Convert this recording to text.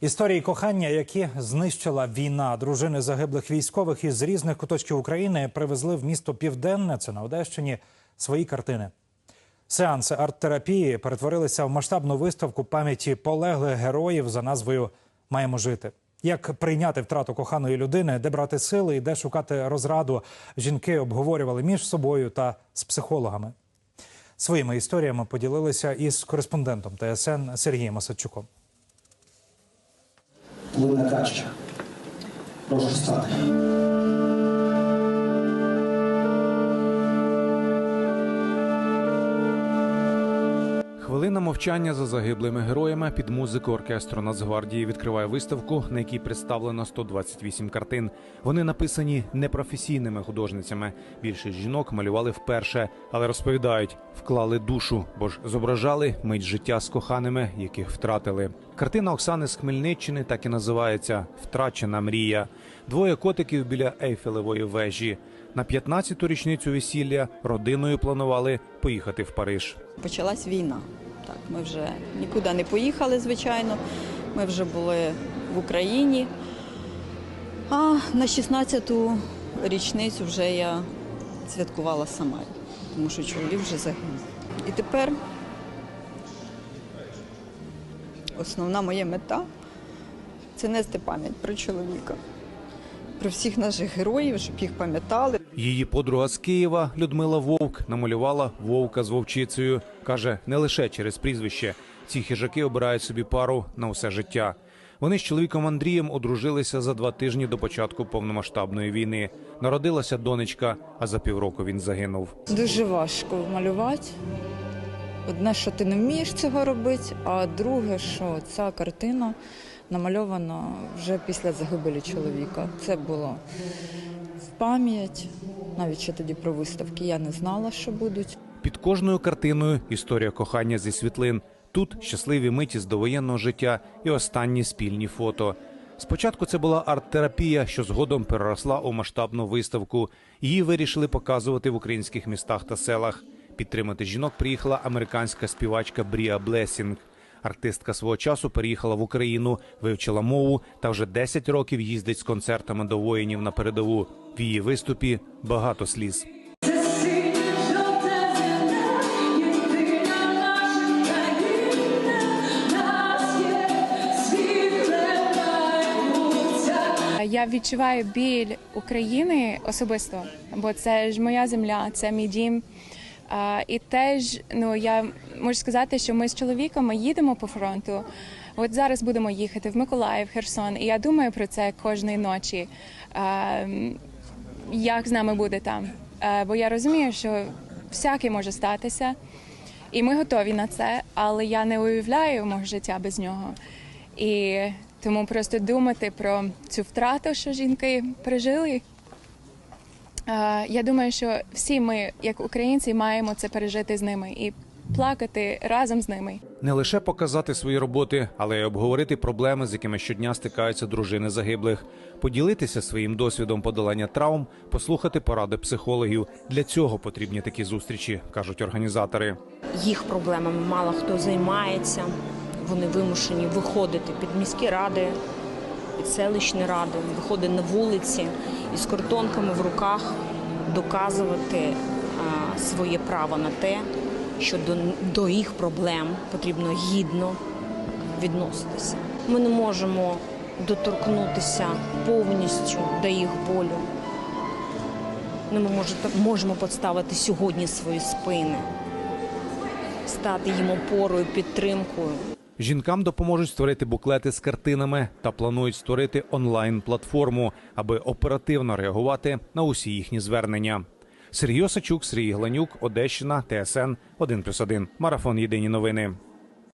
Історії кохання, які знищила війна, дружини загиблих військових із різних куточків України привезли в місто Південне, це на Одещині, свої картини. Сеанси арт-терапії перетворилися в масштабну виставку пам'яті полеглих героїв за назвою Маємо жити. Як прийняти втрату коханої людини, де брати сили і де шукати розраду, жінки обговорювали між собою та з психологами. Своїми історіями поділилися із кореспондентом ТСН Сергієм Осадчуком. Луна Кача. Прошу стати. Мовчання за загиблими героями під музику оркестру Нацгвардії відкриває виставку, на якій представлено 128 картин. Вони написані непрофесійними художницями. Більшість жінок малювали вперше, але розповідають, вклали душу, бо ж зображали мить життя з коханими, яких втратили. Картина Оксани з Хмельниччини так і називається Втрачена мрія. Двоє котиків біля Ейфелевої вежі. На 15-ту річницю весілля родиною планували поїхати в Париж. Почалась війна. Так, ми вже нікуди не поїхали, звичайно. Ми вже були в Україні. А на 16-ту річницю вже я святкувала сама, тому що чоловік вже загинув. І тепер основна моя мета це нести пам'ять про чоловіка, про всіх наших героїв, щоб їх пам'ятали. Її подруга з Києва Людмила Вовк намалювала вовка з вовчицею. каже, не лише через прізвище. Ці хижаки обирають собі пару на усе життя. Вони з чоловіком Андрієм одружилися за два тижні до початку повномасштабної війни. Народилася донечка, а за півроку він загинув. Дуже важко малювати. Одне, що ти не вмієш цього робити, а друге, що ця картина намальована вже після загибелі чоловіка. Це було в пам'ять. Навіть ще тоді про виставки я не знала, що будуть. Під кожною картиною історія кохання зі світлин. Тут щасливі миті з довоєнного життя і останні спільні фото. Спочатку це була арт-терапія, що згодом переросла у масштабну виставку. Її вирішили показувати в українських містах та селах. Підтримати жінок приїхала американська співачка Брія Блесінг. Артистка свого часу переїхала в Україну, вивчила мову та вже 10 років їздить з концертами до воїнів на передову. В її виступі багато сліз. Я відчуваю біль України особисто, бо це ж моя земля, це мій дім. І теж ну я можу сказати, що ми з чоловіком їдемо по фронту. От зараз будемо їхати в Миколаїв, Херсон, і я думаю про це кожної ночі. Як з нами буде там? Бо я розумію, що всяке може статися, і ми готові на це, але я не уявляю мого життя без нього. І тому просто думати про цю втрату, що жінки пережили. Е, Я думаю, що всі ми, як українці, маємо це пережити з ними і плакати разом з ними. Не лише показати свої роботи, але й обговорити проблеми, з якими щодня стикаються дружини загиблих, поділитися своїм досвідом подолання травм, послухати поради психологів. Для цього потрібні такі зустрічі, кажуть організатори. їх проблемами мало хто займається. Вони вимушені виходити під міські ради, під селищні ради, виходити на вулиці і з картонками в руках доказувати своє право на те, що до, їх проблем потрібно гідно відноситися. Ми не можемо доторкнутися повністю до їх болю. Ми можемо, підставити сьогодні свої спини, стати їм опорою, підтримкою. Жінкам допоможуть створити буклети з картинами та планують створити онлайн-платформу, аби оперативно реагувати на усі їхні звернення. Сергій Осачук, Сергій Гланюк, Одещина, ТСН 1+,1. Марафон Єдині новини.